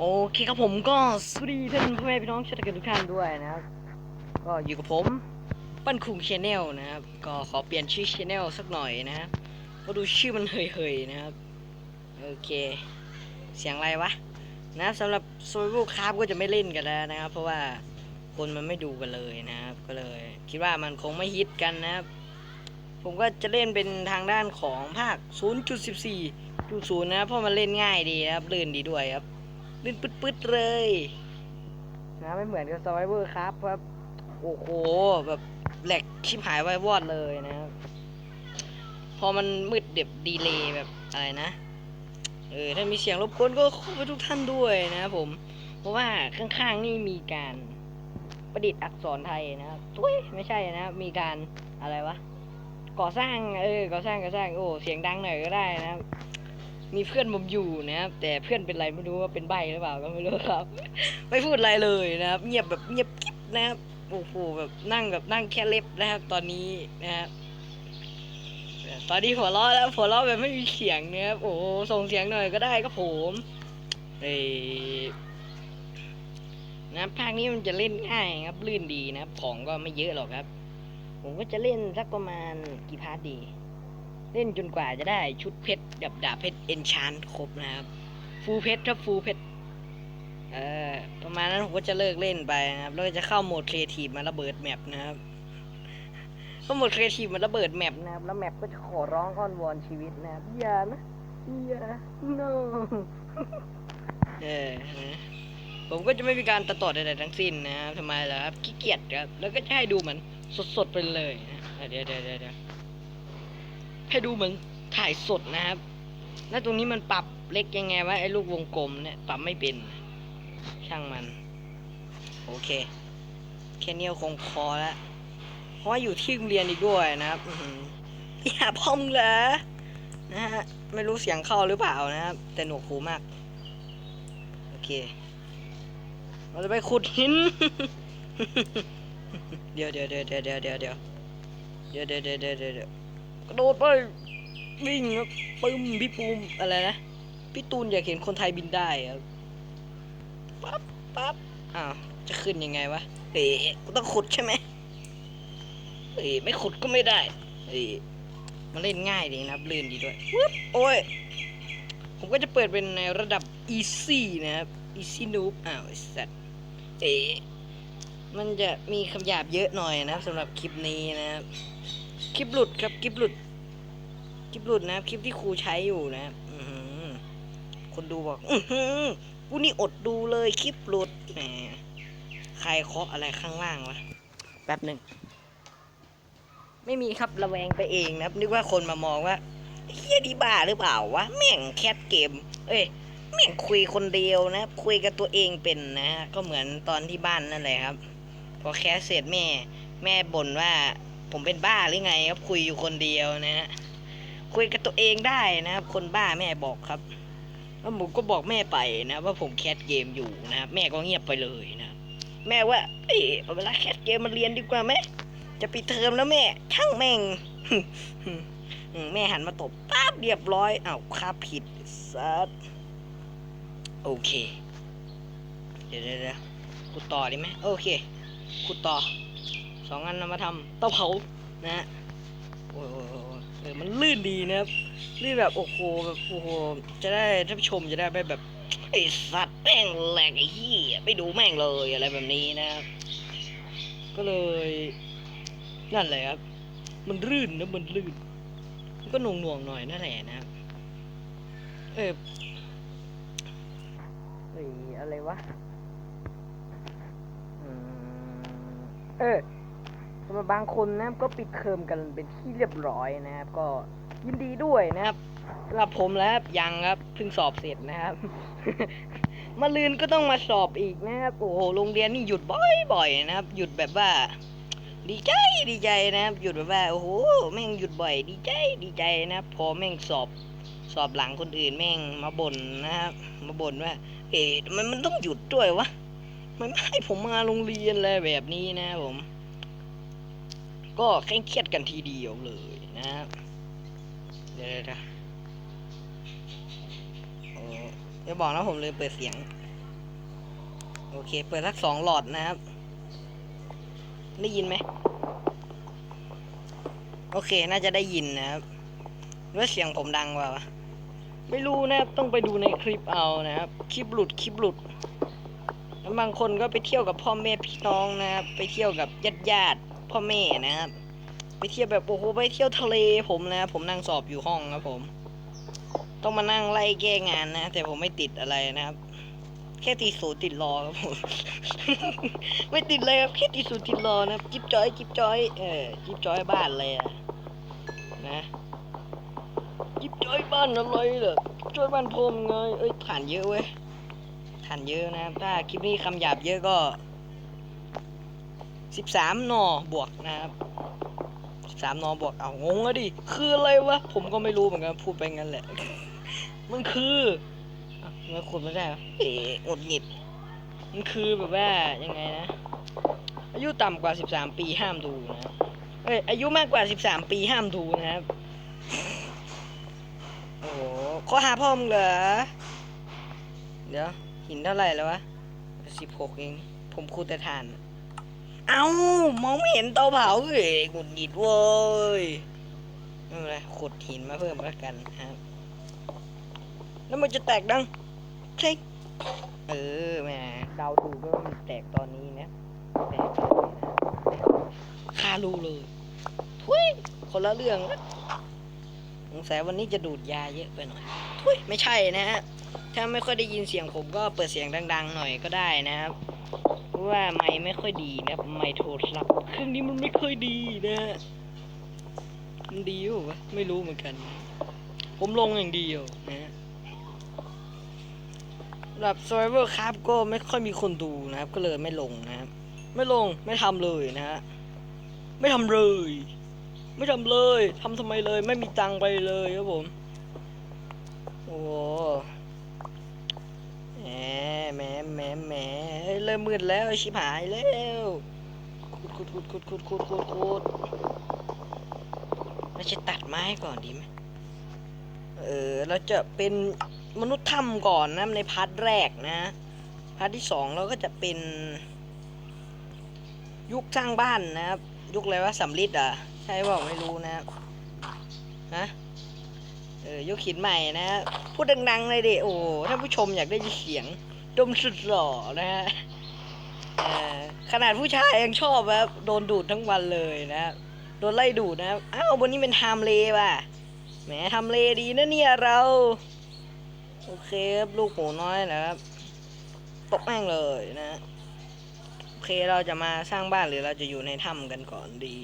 โอเคครับผมก็สวัสดีท่านพ่อแม่พี่น้องชาวตะเกียบทุกท่านด้วยนะครับ ก็อยู่กับผมปั้นคุงชแนลนะครับ ก็ขอเปลี่ยนชื่อชแนลสักหน่อยนะครับเพราะดูชื่อมันเฮยๆนะครับ โอเค เสียงอะไรวะนะครับสำหรับ Survival Craft ก็จะไม่เล่นกันแล้วนะครับ เพราะว่าคนมันไม่ดูกันเลยนะครับ ก็เลย คิดว่ามันคงไม่ฮิตกันนะครับ ผมก็จะเล่นเป็นทางด้านของภาค 0.14.0 นะครับเพราะมันเล่นง่ายดีนะครับลื่นดีด้วยครับ ลื่นปึ๊ดๆเลยนะไม่เหมือนกับ Survivor ครับครับโอ้โหแบบแหลกชิบหายไว้วอดเลยนะครับพอมันมืดเด็บดีเลย์แบบอะไรนะเออถ้ามีเสียงรบกวนก็ขอไปทุกท่านด้วยนะครับผม เพราะว่าข้างๆนี่มีการประดิษฐ์อักษรไทยนะครับทุยไม่ใช่นะครับมีการอะไรวะก่อสร้างเออก่อสร้างก่อสร้างโอ้เสียงดังหน่อยก็ได้นะครับ มีเพื่อนผมอยู่นะครับ แต่เพื่อนเป็นไรไม่รู้ว่าเป็นใบหรือเปล่าก็ไม่รู้ครับ ไม่พูดอะไรเลยนะครับ เงียบแบบเงียบกิ๊บนะครับโอ้โหแบบนั่งแบบนั่งแค่เล็บนะครับ ตอนนี้นะครับตอนนี้หัวเราะแล้วหัวเราะแบบไม่มีเสียงนะครับโอ้ส่งเสียงหน่อยก็ได้ครับผมเอนะครับภาคนี้มันจะเล่นง่ายครับลื่นดีนะครับของก็ไม่เยอะหรอกครับ ผมก็จะเล่นสักประมาณกี่พาร์ทดี เล่นจนกว่าจะได้ชุดเพชรกับดาบเพชรเอนชานครบนะครับ ฟูลเพชรถ้าฟูลเพชรเออประมาณนั้นผมก็จะเลิกเล่นไปนะครับแล้วก็จะเข้าโหมดครีเอทีฟมาระเบิดแมปนะครับก็โหมดครีเอทีฟมันระเบิดแมปนะครับ แล้วแมปก็จะขอร้องอ้อนวอนชีวิตนะครับอย่านะอย่า no เออนะผมก็จะไม่มีการตัดต่อใดๆทั้งสิ้นนะครับทำไมล่ะครับขี้เกียจครับ แล้วก็จะให้ดูเหมือนสดๆไปเลยนะเดี๋ยวเดี๋ยวเดี๋ยว ให้ดูเหมือนถ่ายสดนะครับ แล้วตรงนี้มันปรับเล็กยังไงวะไอ้ลูกวงกลมเนี่ยปรับไม่เป็น ช่างมัน โอเค แค่นี้ก็คงพอแล้ว เพราะว่าอยู่ที่โรงเรียนอีกด้วยนะครับอย่าพ่อมงเหรอนะฮะ ไม่รู้เสียงเข้าหรือเปล่านะครับ แต่หนวกหูมาก โอเค เราจะไปขุดหิน เดี๋ยวเดี๋ยวเดี๋ยวเดี๋ยวเดี๋ยวเดี๋ยวเดี๋ยวเดี๋ยวเดี๋ยวเดี๋ยว กระโดดไปวิ่งครับปึ้มพี่ปูมอะไรนะพี่ตูนอยากเห็นคนไทยบินได้ครับปั๊บปั๊บอ้าวจะขึ้นยังไงวะเอ๋กูต้องขุดใช่ไหมเอ๋ไม่ขุดก็ไม่ได้เอ๋มันเล่นง่ายดีนะครับลื่นดีด้วยวึบโอ้ยผมก็จะเปิดเป็นในระดับ easy นะครับ easy noob อ้าวสัตว์เอ๋มันจะมีคำหยาบเยอะหน่อยนะครับสำหรับคลิปนี้นะครับ คลิปหลุดครับคลิปหลุด คลิปหลุดนะครับคลิปที่ครูใช้อยู่นะครับอืคนดูบอก อืกูนี่อดดูเลยคลิปหลุดแหมใครเคาะอะไรข้างล่างวะแป๊บหนึ่งไม่มีครับระแวงไปเองนะนึกว่าคนมามองว่าเฮียดีบ้าหรือเปล่าวะแม่งแคทเกม เอ้ยแม่งคุยคนเดียวนะ คุยกับตัวเองเป็นนะ ก็เหมือนตอนที่บ้านนั่นแหละครับ พอแคสเสร็จแม่ แม่บ่นว่า ผมเป็นบ้าหรือไงครับคุยอยู่คนเดียวนะฮะคุยกับตัวเองได้นะครับ คนบ้าแม่บอกครับแล้วผมก็บอกแม่ไปนะ ว่าผมแคสเกมอยู่นะครับแม่ก็เงียบไปเลยนะแม่ว่าเอ้ยเอเวลาแคสเกมมาเรียนดีกว่าไหมจะปิดเทอมแล้วแม่ช่างแม่งแม่หันมาตบปั๊บเรียบร้อยอ้าวครับผิดซัดโอเค เดี๋ยวเดี๋ยวเดี๋ยวขุดต่อดีไหมโอเคขุดต่อ สองอันนำมาทำเตาเผานะฮะโอ้โอ้ยโอ้ยเออมันลื่นดีนะครับนี่แบบโอ้โหแบบโอ้โหจะได้ท่านผู้ชมจะได้ไม่แบบไอสัตว์แม่งแหลกไอ้เหี้ยไม่ดูแม่งเลยอะไรแบบนี้นะครับก็เลยนั่นแหละครับ มันลื่นนะมันลื่น มันก็หน่วงหน่วงหน่อยนั่นแหละนะครับเออเฮ้ยอะไรวะเออ สำหรับบางคนนะครับก็ปิดเทอมกันเป็นที่เรียบร้อยนะครับ ก็ยินดีด้วยนะครับสำหรับผมแล้วยังครับเพิ่งสอบเสร็จนะครับมาลืนก็ต้องมาสอบอีกนะครับโอ้โหโรงเรียนนี่หยุดบ่อยๆนะครับ หยุดแบบว่า ดีใจดีใจนะครับ หยุดแบบว่าโอ้โหแม่งหยุดบ่อย ดีใจดีใจนะพอแม่งสอบสอบหลังคนอื่นแม่งมาบ่นนะครับ มาบ่นว่า เอ๊ะทำไมมันต้องหยุดด้วยวะมันไม่ให้ผมมาโรงเรียนเลยแบบนี้นะครับผม ก็เคร่งเครียดกันทีเดียวเลยนะครับเดี๋ยวเดี๋ยวเดี๋ยวโอ้อย่าบอกนะผมเลยเปิดเสียง โอเค เปิดสักสองหลอดนะครับ ได้ยินไหม โอเค น่าจะได้ยินนะครับว่าเสียงผมดังกว่าวะไม่รู้นะครับ ต้องไปดูในคลิปเอานะครับ คลิปหลุด คลิปหลุด แล้วบางคนก็ไปเที่ยวกับพ่อแม่พี่น้องนะครับ ไปเที่ยวกับญาติญาติ พ่อแม่นะครับไปเที่ยวแบบโอ้โหไปเที่ยวทะเลผมนะผมนั่งสอบอยู่ห้องครับผม ต้องมานั่งไล่แก้งานนะ แต่ผมไม่ติดอะไรนะครับ แค่ตีศูนย์ติดรอครับผมไม่ติดเลยครับแค่ตีศูนย์ติดรอนะครับจิ๊บจอยจิ๊บจอยเออจิ๊บจอยบ้านเลยนะจิ๊บจอยบ้านอะไรเหรอจิ๊บจอยบ้านผมไงเอ้ยฐานเยอะเว้ยฐานเยอะนะครับถ้าคลิปนี้คำหยาบเยอะก็ สิบสามนอบวกนะครับสิบสามนอบวกเอางงอะดิคืออะไรวะผมก็ไม่รู้เหมือนกันพูดไปงั้นแหละ มันคืออะมันขุดไม่ได้เหรอเอ๋หงุดหงิดมันคือแบบว่ายังไงนะ อายุต่ำกว่า13ปีห้ามดูนะครับเอ้ยอายุมากกว่า13ปีห้ามดูนะครับโอ้โหข้อหาพ่อมึงเหรอเดี๋ยวหินเท่าไหร่แล้ววะ16เอง ผมคูดแต่ทาน เอ้ามองไม่เห็นเตาเผาเอ้ยหงุดหงิดเว้ยไม่เป็นไรขุดหินมาเพิ่มแล้วกันนะครับแล้วมันจะแตกดังคลิกเออแหมเดาถูกก็มันแตกตอนนี้นะแตกตอนนี้นะคารูเลยทุยคนละเรื่องนะสงสัยวันนี้จะดูดยาเยอะไปหน่อยทุยไม่ใช่นะฮะถ้าไม่ค่อยได้ยินเสียงผมก็เปิดเสียงดัง ๆ หน่อยก็ได้นะครับ ว่าไมค์ไม่ค่อยดีนะครับไมค์โทรศัพท์เครื่องนี้มันไม่ค่อยดีนะฮะมันดีอยู่วะไม่รู้เหมือนกัน ผมลงอย่างเดียวนะฮะสำหรับ Survivor ครับก็ไม่ค่อยมีคนดูนะครับ ก็เลยไม่ลงนะครับ ไม่ลงไม่ทำเลยนะฮะไม่ทำเลย ไม่ทำเลยทำทำไมเลย ไม่มีตังไปเลยครับผม โอ้ แหมแหมแหมเฮ้ยเริ่มมืดแล้วชิบหายแล้วขุดขุดขุดขุดขุดขุดขุดขุดเราจะตัดไม้ก่อนดีไหมเออเราจะเป็นมนุษย์ถ้ำก่อนนะในพาร์ทแรกนะพาร์ทที่สองเราก็จะเป็น ยุคสร้างบ้านนะครับ ยุคอะไรวะสำลิดอะใช่เปล่าไม่รู้นะครับฮะเออยุคหินใหม่นะพูดดังๆเลยดิโอ้ท่านผู้ชมอยากได้ยินเสียง ดมสุดหล่อนะฮะขนาดผู้ชายยังชอบครับโดนดูดทั้งวันเลยนะครับโดนไล่ดูดนะครับอ้าววันนี้เป็นไทม์เลว่ะแหมไทำเลดีนะเนี่ยเรา โอเคครับลูกหมูน้อยนะครับตกแม่งเลยนะโอเคเราจะมาสร้างบ้านหรือเราจะอยู่ในถ้ำกันก่อนดี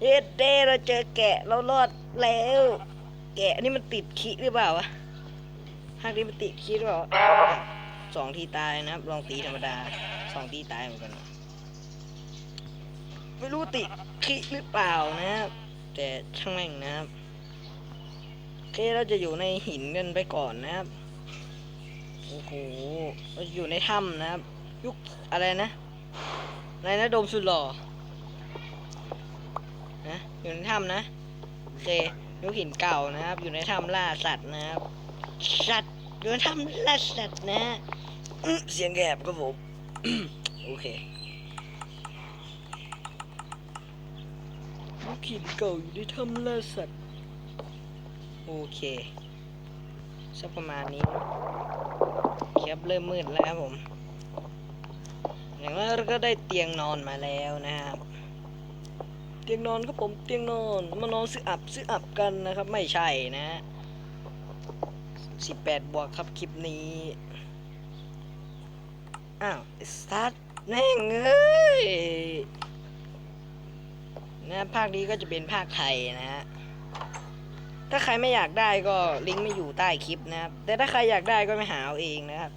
เย็ดเด้เราเจอแกะเรารอดแล้ว แกะนี่มันติดขี้หรือเปล่าวะภาคนี้มันติดขี้หรือเปล่า สองทีตายนะครับ ลองตีธรรมดาสองทีตายเหมือนกัน ไม่รู้ติดขี้หรือเปล่านะครับ แต่ช่างแม่งนะครับโอเคเราจะอยู่ในหินกันไปก่อนนะครับโอ้โหเราอยู่ในถ้ำนะครับ ยุคอะไรนะอะไรนะโดมสุดหล่อนะอยู่ในถ้ำนะโอเคยุคหินเก่านะครับ อยู่ในถ้ำล่าสัตว์นะครับสัตว์อยู่ในถ้ำล่าสัตว์นะ เสียงแกบครับผม โอเคยุคหินเก่าอยู่ในถ้ำล่าสัตว์ โอเคสักประมาณนี้เนอะครับเริ่มมืดแล้วครับผมอย่างนั้นเราก็ได้เตียงนอนมาแล้วนะครับ เตียงนอนครับผมเตียงนอนมานอนซื้ออับซื้ออับกันนะครับ ไม่ใช่นะสิบแปดบวกครับคลิปนี้ อ้าวสตาร์ทแน่งเอ้ยนะภาคนี้ก็จะเป็นภาคไทยนะฮะ ถ้าใครไม่อยากได้ก็ลิงก์ไม่อยู่ใต้คลิปนะครับ แต่ถ้าใครอยากได้ก็ไปหาเอาเองนะครับ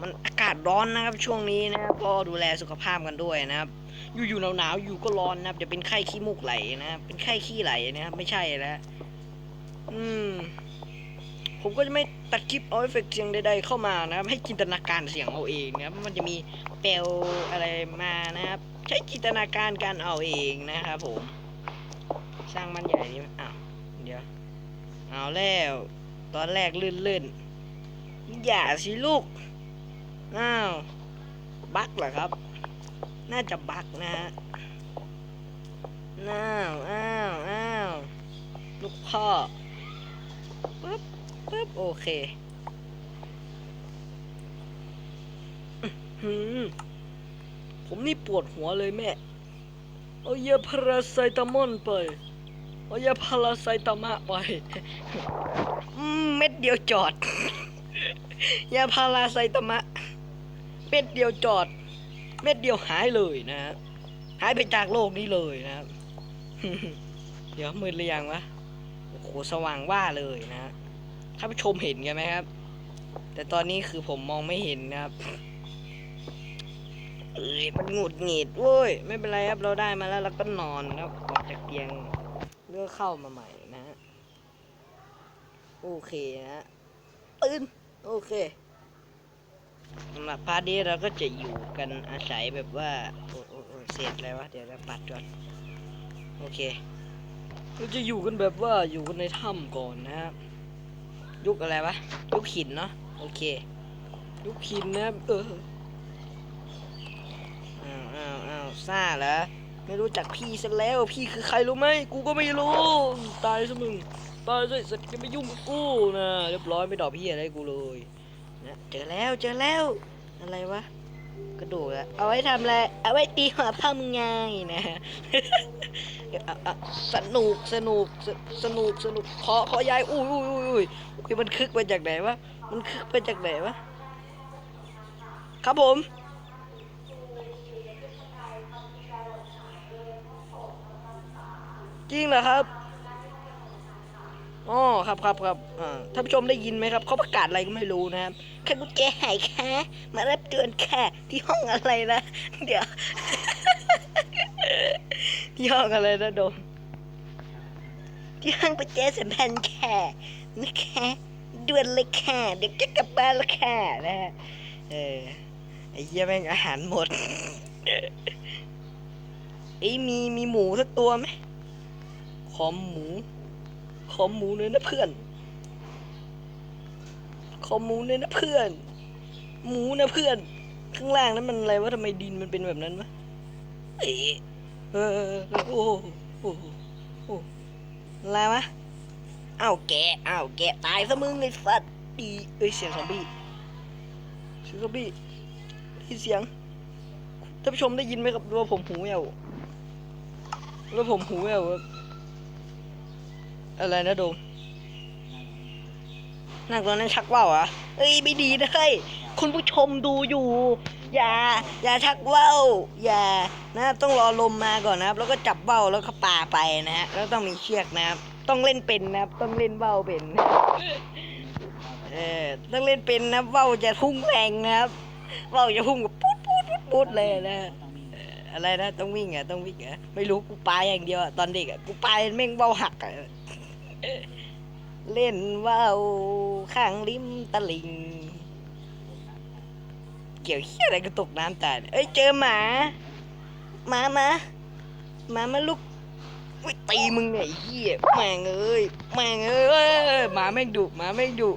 มันอากาศร้อนนะครับช่วงนี้นะครับก็ดูแลสุขภาพกันด้วยนะครับ อยู่อยู่หนาวๆอยู่ก็ร้อนนะครับจะเป็นไข้ขี้มูกไหลนะครับเป็นไข้ขี้ไหลนะครับไม่ใช่แล้ว อืม ผมก็จะไม่ตัดคลิปเอาเอฟเฟกต์เสียงใดๆเข้ามานะครับ ให้จินตนาการเสียงเอาเองนะครับมันจะมีแปลวอะไรมานะครับ ใช้จินตนาการการเอาเองนะครับผม สร้างบ้านใหญ่นี่อ้าวเดี๋ยว เอาแล้ว ตอนแรกลื่นๆอย่าสิลูกอ้าวบักเหรอครับ น่าจะบักนะฮะอ้าว อ้าว อ้าว ลูกพ่อ ปึ๊บปึ๊บโอเคอื้อหือผมนี่ปวดหัวเลยแม่เอายาพาราไซตามอนไปเอายาพาราไซตามะไปอืมเม็ดเดียวจอด ยาพาราไซตามะ เม็ดเดียวจอด เม็ดเดียวหายเลยนะฮะหายไปจากโลกนี้เลยนะครับเดี๋ยวมืดหรือยังวะ สว่างว่าเลยนะท่านผู้ชมเห็นกันไหมครับ แต่ตอนนี้คือผมมองไม่เห็นนะครับเอ้ยมันหงุดหงิดเว้ยไม่เป็นไรครับเราได้มาแล้วเราก็นอนครับออกจากเตียงเลือกเข้ามาใหม่นะฮะโอเคนะฮะตื่นโอเคสำหรับพาร์ทนี้เราก็จะอยู่กันอาศัยแบบว่าโอ้โอ้โอ้เสร็จแล้ววะเดี๋ยวเราปัดก่อนโอเค เราจะอยู่กันแบบว่าอยู่กันในถ้ำก่อนนะครับยุคอะไรวะยุคหินเนาะโอเค ยุคหินนะเอออ้าวอ้าวอ้าวซ่าเหรอไม่รู้จักพี่ซะแล้ว พี่คือใครรู้ไหมกูก็ไม่รู้ ตายซะมึงตายซะสัตว์จะไม่ยุ่งกับกูนะเรียบร้อยไม่ดอกพี่อะไรกูเลยนะเจอแล้วเจอแล้วอะไรวะ ระดูกอะเอาไว้ทำอะไรเอาไว้ตีหัวพ่อมึงไงนะสนุกสนุกสนุกสนุกขอขอยายอุ้ยอุ้ยอุ้ยอุ้ยอุ้ยมันคึกมาจากไหนวะมันคึกมาจากไหนวะครับผมจริงเหรอครับ อ๋อครับครับครับอ่าท่านผู้ชมได้ยินไหมครับเขาประกาศอะไรก็ไม่รู้นะครับแค่กุญแจหายค่ะมารับเตือนค่ะที่ห้องอะไรนะเดี๋ยว ที่ห้องอะไรนะโดมที่ห้องกุญแจสัมพันธ์ค่ะนะคะด่วนเลยค่ะเดี๋ยวจะกลับบ้านล้วค่ะนะฮะเออไอ้เหี้ยแม่งอาหารหมดไอ้มีมีหมูสักตัวไหมขอหมู ขอหมูเลยนะเพื่อน ขอหมูเลยนะเพื่อน หมูนะเพื่อน ข้างล่างนั้นมันอะไรวะทำไมดินมันเป็นแบบนั้นวะเอ๊ะเออโอ้โหโอ้โหโอ้โหอะไรวะอ้าวแกอ้าวแกตายซะมึงไอ้สัตว์ดีเอ้ยเสียงซอมบี้เสียงซอมบี้ได้ยินเสียงท่านผู้ชมได้ยินไหมครับว่าผมหูแว่วว่าผมหูแววครับ อะไรนะโดมนั่งตอนนั้นชักว่าวอะเอ้ยไม่ดีนะเฮ้ยคุณผู้ชมดูอยู่ อย่า อย่าชักว่าวอย่านะต้องรอลมมาก่อนนะครับ แล้วก็จับว่าวแล้วก็ปาไปนะฮะแล้วต้องมีเชือกนะครับ ต้องเล่นเป็นนะครับ ต้องเล่นว่าวเป็นเออต้องเล่นเป็นนะว่าวจะพุ่งแรงนะครับว่าวจะพุ่งแบบปุ๊ดปุ๊ดปุ๊ดปุ๊ดเลยนะเอออะไรนะต้องวิ่งอะต้องวิ่งอะไม่รู้กูปาอย่างเดียวอะตอนเด็กอะกูปาแม่งว่าหักอะ เล่นว่าวข้างริมตลิง เกี่ยวเฮียอะไรก็ตกน้ำตายเอ้ยเจอหมาหมามาหมามาลุกไม่ตีมึงเนี่ยไอ้เฮียแม่งเอ้ยแม่งเอ้ยหมาแม่งดุหมาแม่งดุ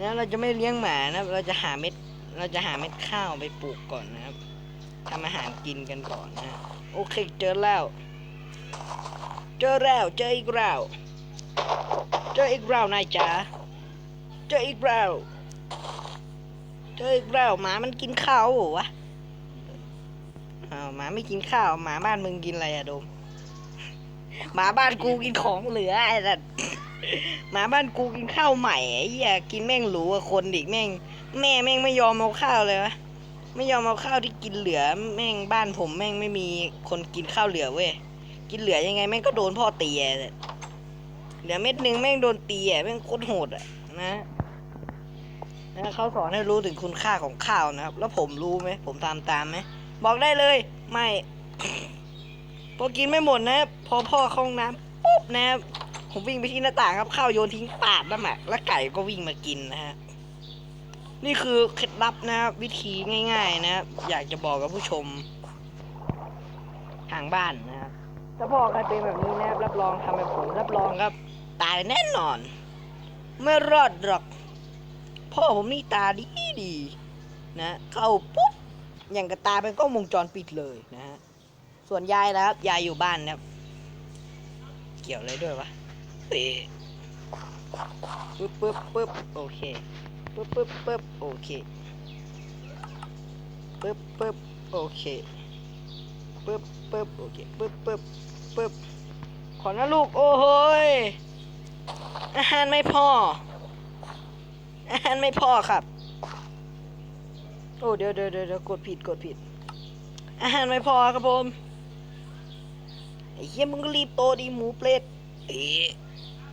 นะเราจะไม่เลี้ยงหมานะเราจะหาเม็ด เราจะหาเม็ดข้าวไปปลูกก่อนนะครับทำอาหารกินกันก่อนนะ โอเคเจอแล้ว เจอแล้วเจออีกแล้ว เจออีกแล้วนายจ๋าเจออีกแล้วเจออีกแล้วหมามันกินข้าวเหรอวะอ้าวหมาไม่กินข้าวหมาบ้านมึงกินอะไรอะโดมหมาบ้านกูกินของเหลือไอ้สัสหมาบ้านกูกินข้าวใหม่ไอ้เหี้ยกินแม่งหรูกว่าคนดิแม่ง แม่แม่งไม่ยอมเอาข้าวเลยวะไม่ยอมเอาข้าวที่กินเหลือ แม่งบ้านผมแม่งไม่มีคนกินข้าวเหลือเว้ยกินเหลือยังไงแม่งก็โดนพ่อตีอะ เหลือเม็ดหนึ่งแม่งโดนตีอะแม่งโคตรโหดอะนะนะเขาสอนให้รู้ถึงคุณค่าของข้าวนะครับ แล้วผมรู้ไหมผมตามตามไหมบอกได้เลย ไม่พอกินไม่หมดนะพอพ่อเข้าห้องน้ำปุ๊บนะผมวิ่งไปที่หน้าต่างครับข้าวโยนทิ้งปาดน้ำหมักแล้วไก่ก็วิ่งมากินนะฮะนี่คือเคล็ดลับนะครับวิธีง่าย ๆ นะครับอยากจะบอกกับผู้ชม ทางบ้านนะครับถ้าพ่อใครเป็นแบบนี้นะครับรับรองทำแบบผมรับรองครับ ตายแน่นอน ไม่รอดหรอก พ่อผมนี่ตาดีดีนะ เข้าปุ๊บ อย่างกระตาเป็นกล้องวงจรปิดเลยนะฮะ ส่วนยายนะครับ ยายอยู่บ้านนะครับ เกี่ยวอะไรด้วยวะเอ๊ปึ๊บปึ๊บปึ๊บโอเคปึ๊บปึ๊บปึ๊บโอเคปึ๊บปึ๊บโอเคปึ๊บปึ๊บโอเคปึ๊บปึ๊บปึ๊บขอนะลูก โอ้โห อาหารไม่พอ อาหารไม่พอครับ โอ้เดี๋ยวเดี๋ยวเดี๋ยวเดี๋ยวกดผิดกดผิด อาหารไม่พอครับผมไอ้เหี้ยมึงก็รีบโตดีหมูเปรตเอ๊ะ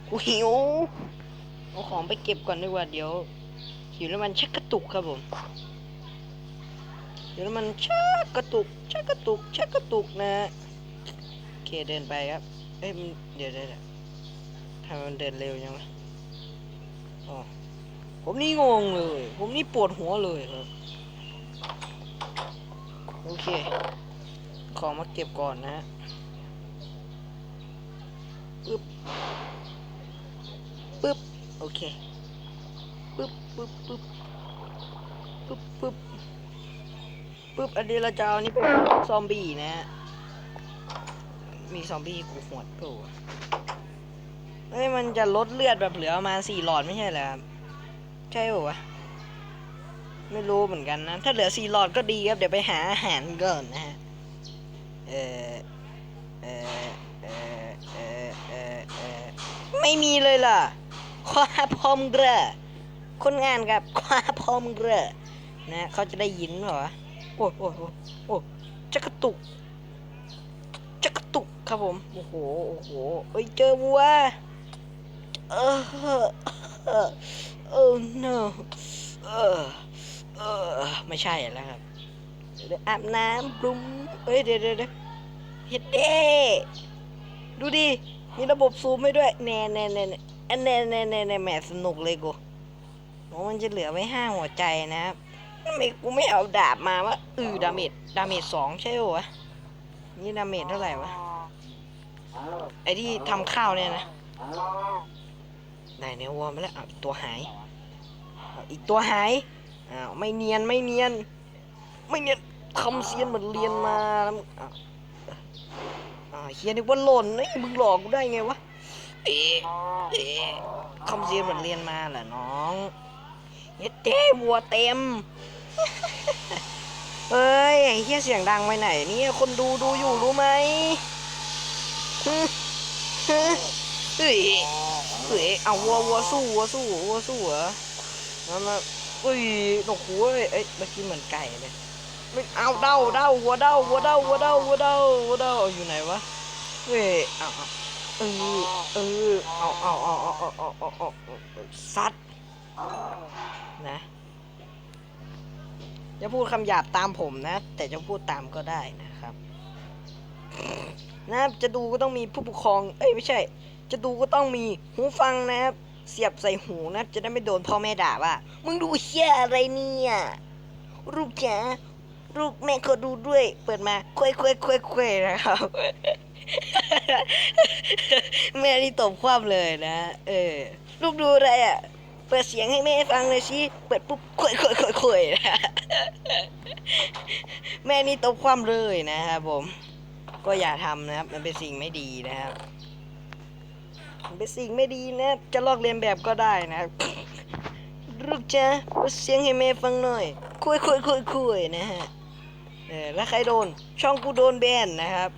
กูหิวเอาของไปเก็บก่อนดีกว่าเดี๋ยวหิวแล้วมันชักกระตุกครับผมเดี๋ยวแล้วมันชักกระตุกชักกระตุกชักกระตุกนะโอเคเดินไปครับเอ้ยเดี๋ยวเดี๋ยว ทำไมมันเดินเร็วยังวะอ๋อผมนี่งงเลย ผมนี่ปวดหัวเลยครับ โอเค ของมาเก็บก่อนนะฮะปึ๊บ ปึ๊บ โอเค ปึ๊บ ปึ๊บ ปึ๊บ ปึ๊บ ปึ๊บ ปึ๊บ อันนี้เราจะเอานี่เป็นซอมบี้นะฮะ มีซอมบี้กูหวดเปล่าว เฮ้ยมันจะลดเลือดแบบเหลือประมาณสี่หลอดไม่ใช่เหรอครับใช่ป่าวะไม่รู้เหมือนกันนะ ถ้าเหลือสี่หลอดก็ดีครับ เดี๋ยวไปหาอาหารก่อนนะฮะ เออเออเออเออเออเออไม่มีเลยล่ะคว้าพอมเกรอคนงานครับคว้าพอมเกรอนะเขาจะได้ยินเหรอวะโอ้โอ้โอ้โอ้จะกระตุกจะกระตุกครับผม โอ้โห โอ้โหเอ้ยเจอวัว เออเออเออ no เออเออไม่ใช่แล้วครับเดี๋ยวอาบน้ำปรุงเอ้ยเดี๋ยวเดี๋ยวเดี๋ยวเฮ็ดเด้ดูดิ มีระบบซูมให้ด้วยแน่แน่แน่แน่อันแน่แน่แน่แน่แหมสนุกเลยกูมันจะเหลือไว้ห้าหัวใจนะครับทำไมกูไม่เอาดาบมาวะอือดาเมจดาเมจสองใช่ปะวะนี่ดาเมจเท่าไหร่วะไอที่ทำข้าวเนี่ยนะ ได้เนื้อวัวมาแล้วอ้าอีกตัวหายอ้าวอีกตัวหายอ้าวไม่เนียนไม่เนียน ไม่เนียนคำเซียนเหมือนเรียนมาแล้วมึงอ้าวอ่าเฮียนึกว่าหล่นไอ้มึงหลอกกูได้ไงวะเอ๊ะเอ๊ะคำเซียนเหมือนเรียนมาแหละน้องเฮ็ดเต้วัวเต็มเอ้ยไอ้เฮียเสียงดังไปไหนเนี่ยคนดูดูอยู่รู้ไหมฮึฮึ เฮ้ยเฮ้ยเอาวัววัวสู้วัวสู้วัวสู้เหรอมามาอุ้ยหนกหัวเอ้ยเอ้ยเมื่อกี้เหมือนไก่เลยไม่เอาเด้าเด้าวัวเด้าวัวเด้าวัวเด้าวัวเด้าวัวเด้าอยู่ไหนวะเฮ้ยเอาเออเออเอาเอาเอาเอาเอาเอาเอาเอาเอาซัดนะจะพูดคำหยาบตามผมนะ แต่จะพูดตามก็ได้นะครับนะจะดูก็ต้องมีผู้ปกครอง เอ้ยไม่ใช่ จะดูก็ต้องมีหูฟังนะครับ เสียบใส่หูนะจะได้ไม่โดนพ่อแม่ด่าว่า มึงดูเชี่ยอะไรเนี่ยลูกจ๋าลูกแม่ก็ดูด้วย เปิดมาคุยคุยคุยคุยนะครับ แม่นี่ตบคว่ำเลยนะ เออ ลูกดูอะไรอะ เปิดเสียงให้แม่ฟังเลยสิเปิดปุ๊บคุยคุยคุยคุยนะแม่นี่ตบคว่ำเลยนะครับผม ก็อย่าทำนะครับ มันเป็นสิ่งไม่ดีนะครับ เป็นสิ่งไม่ดีนะ จะลอกเลียนแบบก็ได้นะครับลูกจ้าเสียงให้แม่ฟังหน่อย คุยคุยคุยคุยนะฮะ เออ แล้วใครโดน ช่องกูโดนแบนนะครับ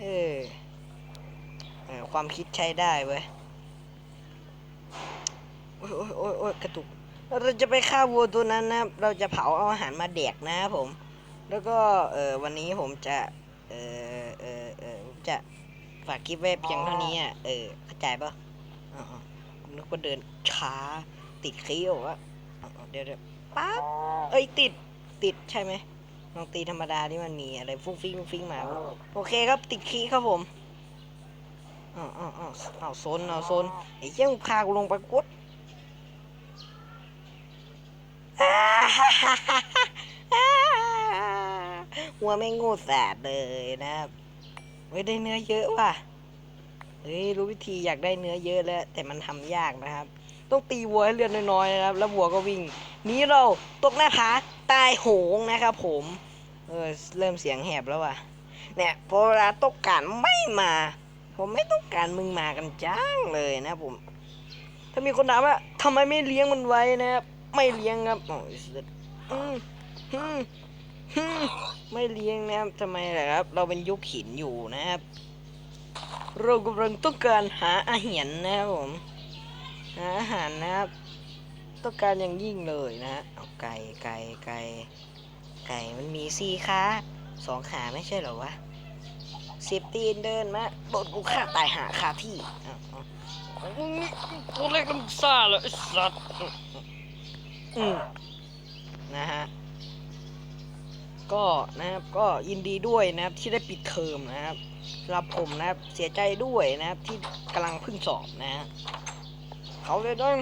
เออเออความคิดใช้ได้เว้ย โอ้ยโอ้ยโอ้ยอยกระตุก เราจะไปฆ่าวัวตัวนั้นนะ เราจะเผาเอาอาหารมาแดกนะครับผม แล้วก็ เออวันนี้ผมจะ เออเออเออจะ ฝากคลิปไว้เพียงเท่านี้อะ เออ เข้าใจปะอ๋อผมนึกว่าเดินช้า ติดขี้เหรอวะอ๋อเดี๋ยวเดี๋ยวปั๊บ เอ้ยติด ติดใช่ไหมลองตีธรรมดาที่มันมีอะไรฟุ้งฟิ้งฟุ้งฟิ้งมาปะโอเคครับ ติดขี้ครับผมอ๋ออ๋ออ๋อเอาโซนเอาโซนไอ้เจ้าพากูลงไปกดหัวไม่งงูแสบเลยนะครับ เว้ยได้เนื้อเยอะว่ะเฮ้ยรู้วิธีอยากได้เนื้อเยอะแล้ว แต่มันทำยากนะครับ ต้องตีวัวให้เลือดน้อยๆนะครับ แล้ววัวก็วิ่งนี้เราตกหน้าผาตายโหงนะครับผมเออเริ่มเสียงแหบแล้วว่ะ เนี่ยพอเวลาต้องการไม่มา ผมไม่ต้องการมึงมากันจ้างเลยนะผม ถ้ามีคนถามว่าทำไมไม่เลี้ยงมันไว้นะครับไม่เลี้ยงครับโอ้ยสุดอืมอืมอืม ไม่เลี้ยงนะครับทำไมล่ะครับ เราเป็นยุคหินอยู่นะครับ เรากำลังต้องการหาอาหารนะครับผมหาอาหารนะครับ ต้องการอย่างยิ่งเลยนะเอาไก่ไก่ไก่ไก่มันมีสี่ขาสองขาไม่ใช่เหรอวะสิบตีนเดินมาโดนกูฆ่าตายหาคาที่เอาเอามึงนี่กูเล็กน้ำซ่าเลยไอ้สัตว์อืมนะฮะ ก็นะครับก็ยินดีด้วยนะครับที่ได้ปิดเทอมนะครับสำหรับผมนะครับเสียใจด้วยนะครับที่กำลังเพิ่งสอบนะฮะเขาเลยต้อง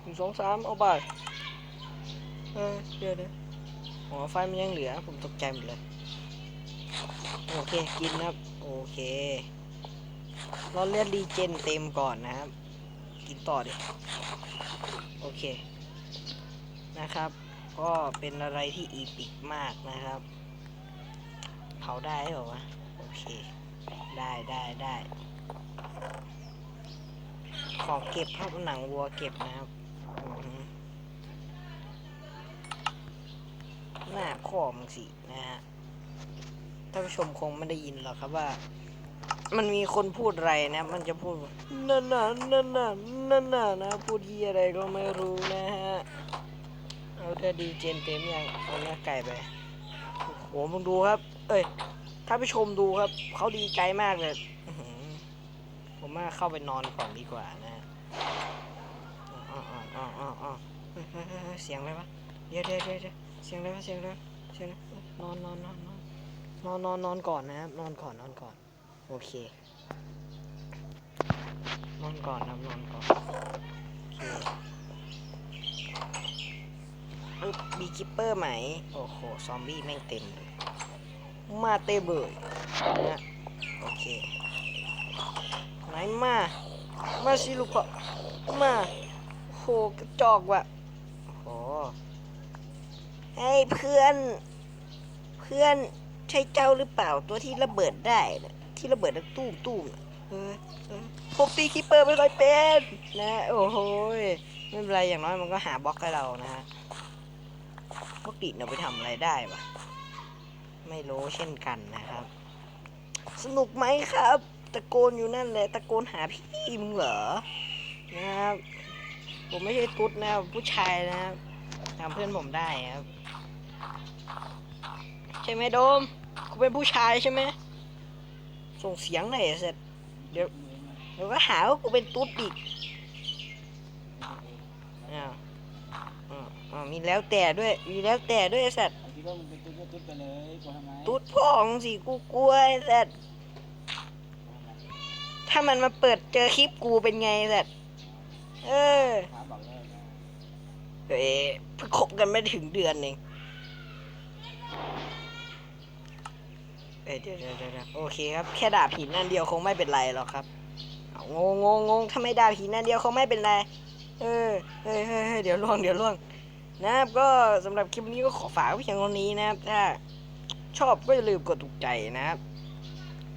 หนึ่งสองสามเอาไปเออเดี๋ยวเดี๋ยวหัวไฟมันยังเหลือ ผมตกใจหมดเลย โอเค กินนะครับ โอเคเราเลือดรีเจนเต็มก่อนนะครับ กินต่อดิ โอเค นะครับ ก็เป็นอะไรที่อีปิกมากนะครับ เผาได้เหรอวะ โอเค ได้ได้ได้ ของเก็บครับหนังวัวเก็บนะครับหน้าคอมสินะฮะท่านผู้ชมคงไม่ได้ยินหรอกครับว่า มันมีคนพูดอะไรนะ มันจะพูดนั่นน่ะนั่นน่ะนั่นน่ะนะพูดที่อะไรก็ไม่รู้นะฮะ เอาเธอดีเจนเต็มยังเอาเนื้อไก่ไปโอ้โหมึงดูครับ เอ้ยถ้าไปชมดูครับ เขาดีใจมากเลยผมว่าเข้าไปนอนก่อนดีกว่านะอ๋ออ๋ออ๋ออ๋อเสียงอะไรวะเดี๋ยวเดี๋ยวเดี๋ยวเสียงอะไรวะเสียงอะไรวเสียงนอนนอนนอนนอนนอนนอนนอนก่อนนะครับนอนก่อนนอนก่อน โอเค นอนก่อนนะนอนก่อนโอเค ปึ๊บมีคิปเปอร์ไหม โอ้โห ซอมบี้แม่งเต็มเลย มาเต็มเลยนะโอเค ไหนมา มาสิลูกพ่อมาโอ้โหกระจอกว่ะโอ้โหเฮ้ยเพื่อน เพื่อนใช่เจ้าหรือเปล่าตัวที่ระเบิดได้นะที่ระเบิดตู้มตู้มผมตีคิปเปอร์ไม่ค่อยเป็นนะ โอ้โหไม่เป็นไรอย่างน้อยมันก็หาบล็อกให้เรานะฮะ วกดิดเอาไปทำอะไรได้ปะไม่รู้เช่นกันนะครับ สนุกไหมครับ ตะโกนอยู่นั่นแหละตะโกนหาพี่มึงเหรอนะครับ ผมไม่ใช่ตุ๊ดนะผู้ชายนะครับทำเพื่อนผมได้ครับ ใช่ไหมโดมกูเป็นผู้ชายใช่ไหมส่งเสียงหน่อยเสร็จเดี๋ยวเดี๋ยวก็หาว่ากูเป็นตุ๊ดอีกอ้าว อ้าวอ้าวมีแล้วแต่ด้วย มีแล้วแต่ด้วยไอ้สัตว์คิดว่ามึงเป็นตุ๊ดก็ตุ๊ดไปเลยกลัวทำไมตุ๊ดพ่องสิกูกลัวไอ้สัตว์ถ้ามันมาเปิดเจอคลิปกูเป็นไงไอ้สัตว์เออถามบอกเลิกนะเฮ้ยเพิ่งคบกันไม่ถึงเดือนเองเอ้ยเดี๋ยวเดี๋ยวเดี๋ยวเดี๋ยวโอเคครับแค่ดาบหินนั่นเดียวคงไม่เป็นไรหรอกครับเอางงงงงงถ้าไม่ดาบหินนั่นเดียวคงไม่เป็นไร เออเฮ้ยเฮ้ยเฮ้ยเดี๋ยวล่วงเดี๋ยวล่วง นะครับก็สำหรับคลิปนี้ก็ขอฝากไว้เพียงเท่านี้นะครับ ถ้าชอบก็อย่าลืมกดถูกใจนะครับ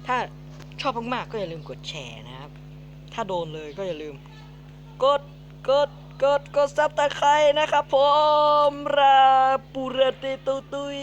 ถ้าชอบมากๆก็อย่าลืมกดแชร์นะครับ ถ้าโดนเลยก็อย่าลืม กดกดกดกดซับตะไคร้นะครับผมราปูระเตตุตุย